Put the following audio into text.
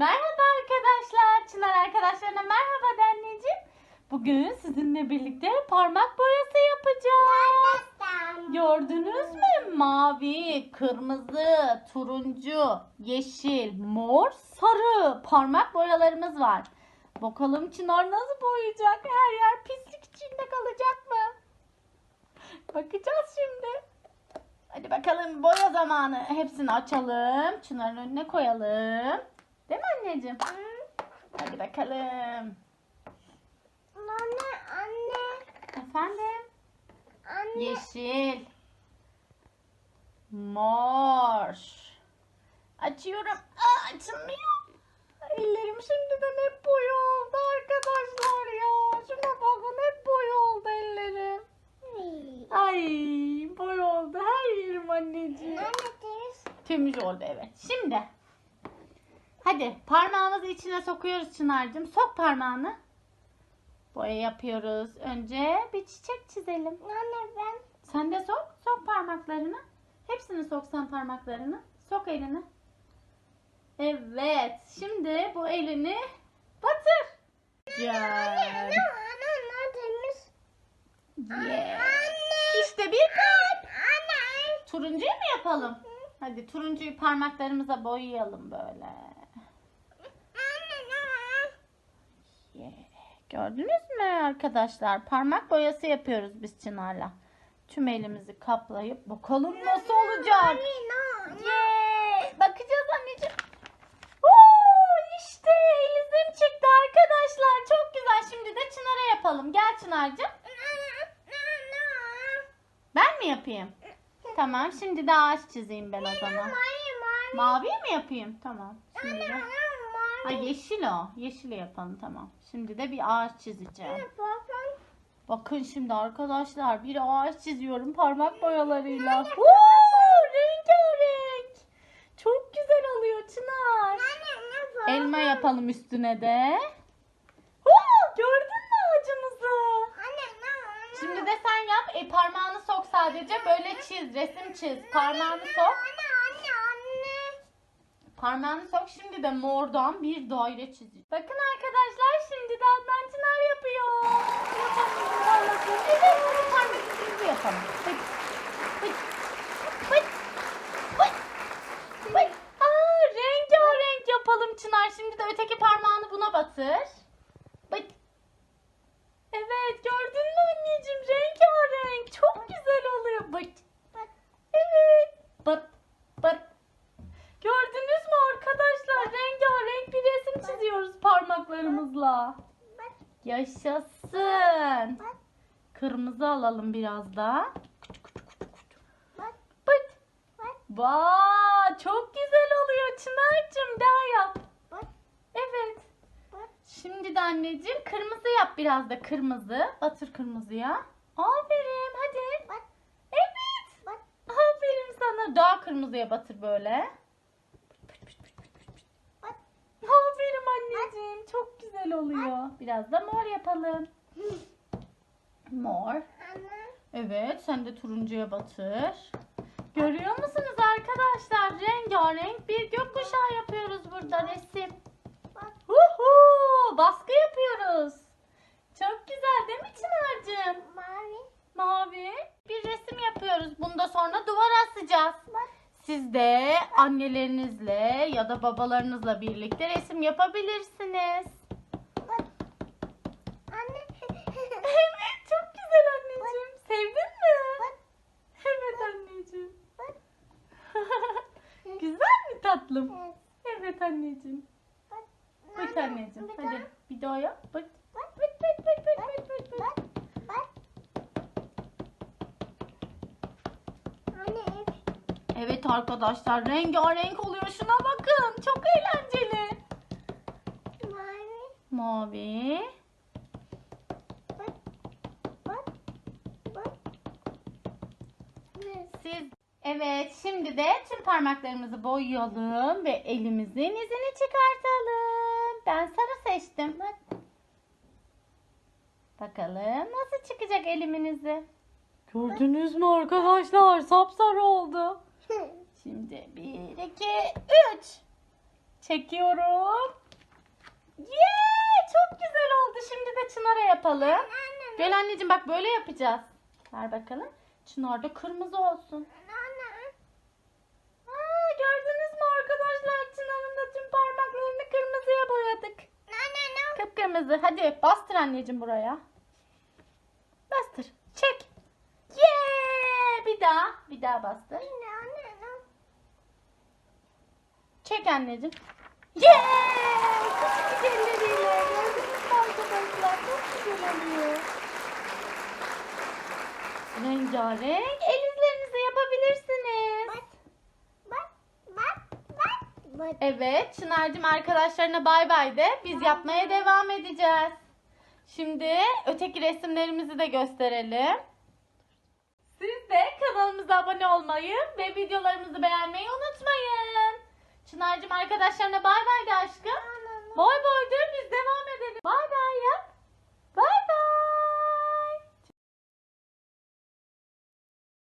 Merhaba arkadaşlar. Çınar arkadaşlarına merhaba de anneciğim. Bugün sizinle birlikte parmak boyası yapacağız. Gördünüz mü? Mavi, kırmızı, turuncu, yeşil, mor, sarı parmak boyalarımız var. Bakalım Çınar nasıl boyayacak? Her yer pislik içinde kalacak mı? Bakacağız şimdi. Hadi bakalım boya zamanı. Hepsini açalım. Çınar'ın önüne koyalım. Değil mi anneciğim? Hadi bakalım. Anne, anne, Efendim? anne. Yeşil. Mor. Açıyorum. Aa, açılmıyor. Ellerim şimdiden hep boya oldu arkadaşlar ya. Şuna bakın hep boya oldu ellerim. Ay boya oldu her yerim anneciğim. Anne temiz. Temiz oldu evet. Şimdi. Hadi parmağımızı içine sokuyoruz Çınar'cığım. Sok parmağını. Boya yapıyoruz. Önce bir çiçek çizelim. Anne ben. Sen de sok. Sok parmaklarını. Hepsini soksan parmaklarını. Sok elini. Evet. Şimdi bu elini batır. Güzel. Anne. Yeah. Anne. İşte bir kalp. Anne. Turuncuyu mu yapalım? Hadi turuncuyu parmaklarımıza boyayalım böyle. Anne. Yeah. Gördünüz mü arkadaşlar? Parmak boyası yapıyoruz biz Çınar'la. Tüm elimizi kaplayıp bakalım nasıl olacak. Yeah. Bakacağız anneciğim. Oo, işte elizim çıktı arkadaşlar. Çok güzel. Şimdi de Çınar'a yapalım. Gel Çınar'cığım. Ben mi yapayım? Tamam. Şimdi de ağaç çizeyim ben o zaman. Mavi mi yapayım? Tamam. Şimdi de... Ha yeşil o. Yeşil yapalım tamam. Şimdi de bir ağaç çizeceğim. Bakın şimdi arkadaşlar bir ağaç çiziyorum parmak boyalarıyla. Woo, rengarenk. Çok güzel oluyor Çınar. Elma yapalım üstüne de. Woo, gördün mü ağacımızı? Şimdi de sen yap. E, parmağını sok sadece. Böyle çiz. Resim çiz. Parmağını sok. Parmağını sok. Şimdi de mordan bir daire çizeceğim. Bakın arkadaşlar şimdi de Adnan Çınar yapıyor. Yapalım, yuvarlasın. Evet bunu parmak izimizi yapalım. Hıç. Hıç. Hıç. Hıç. Hıç. Aa, rengarenk yapalım Çınar. Şimdi de öteki parmağını buna batır. Hıç. Evet gördün mü anneciğim rengarenk. Çok güzel oluyor. Bıt. Evet. Bıt. Bıt. Gördünüz mü arkadaşlar? Rengarenk bir resim çiziyoruz parmaklarımızla. Yaşasın. Kırmızı alalım biraz daha. Bıt. Vaa çok güzel oluyor Çınar'cığım. Daha yap. Evet. Şimdi de anneciğim kırmızı yap biraz da kırmızı. Batır kırmızıya. Aferin hadi. Evet. Aferin sana. Daha kırmızıya batır böyle. Aferin anneciğim. Çok güzel oluyor. Biraz da mor yapalım. Mor. Evet sen de turuncuya batır. Görüyor musunuz arkadaşlar? Rengarenk bir gökkuşağı yapıyoruz burada resim. Uhu, baskı yapıyoruz. Çok güzel değil mi Çınar'cığım? Mavi. Bir resim yapıyoruz. Bunu da sonra duvara asacağız. Siz de annelerinizle ya da babalarınızla birlikte resim yapabilirsiniz. Evet çok güzel anneciğim. Sevdin mi? Evet anneciğim. güzel mi tatlım? Evet anneciğim. Bıt anneciğim. Hadi bir daha yap. Bıt. Bıt bıt bıt bıt bıt bıt Evet arkadaşlar rengarenk oluyor. Şuna bakın. Çok eğlenceli. Mavi. Siz Evet şimdi de tüm parmaklarımızı boyayalım ve elimizin izini çıkartalım. Ben sarı seçtim. Bakalım nasıl çıkacak elimin izi. Gördünüz mü arkadaşlar? Sapsarı oldu. Şimdi bir, iki, üç. Çekiyorum. Yeah! Çok güzel oldu. Şimdi de Çınar'a yapalım. Anne. Gel anneciğim bak böyle yapacağız. Ver bakalım. Çınar da kırmızı olsun. Anne. Aa, gördünüz mü arkadaşlar? Çınar'ın da tüm parmaklarını kırmızıya boyadık. Anne. ne? Kıpkırmızı. Hadi bastır anneciğim buraya. Bastır. Çek. Yeah! Bir daha. Bir daha bastır. Anne. Anne. ne? Çek anneciğim. Yeah! Küçücük elleriyle. Gördünüz mü arkadaşlar? Çok güzel oluyor. Rengarenk el izlerinizi yapabilirsiniz. Bak. Bak. Bak. Bak. Bak. Evet, Çınar'cığım arkadaşlarına bay bay de biz yapmaya devam edeceğiz. Şimdi öteki resimlerimizi de gösterelim. Siz de kanalımıza abone olmayı ve videolarımızı beğenmeyi unutmayın arkadaşlarına bay bay de aşkım. Boy boy de.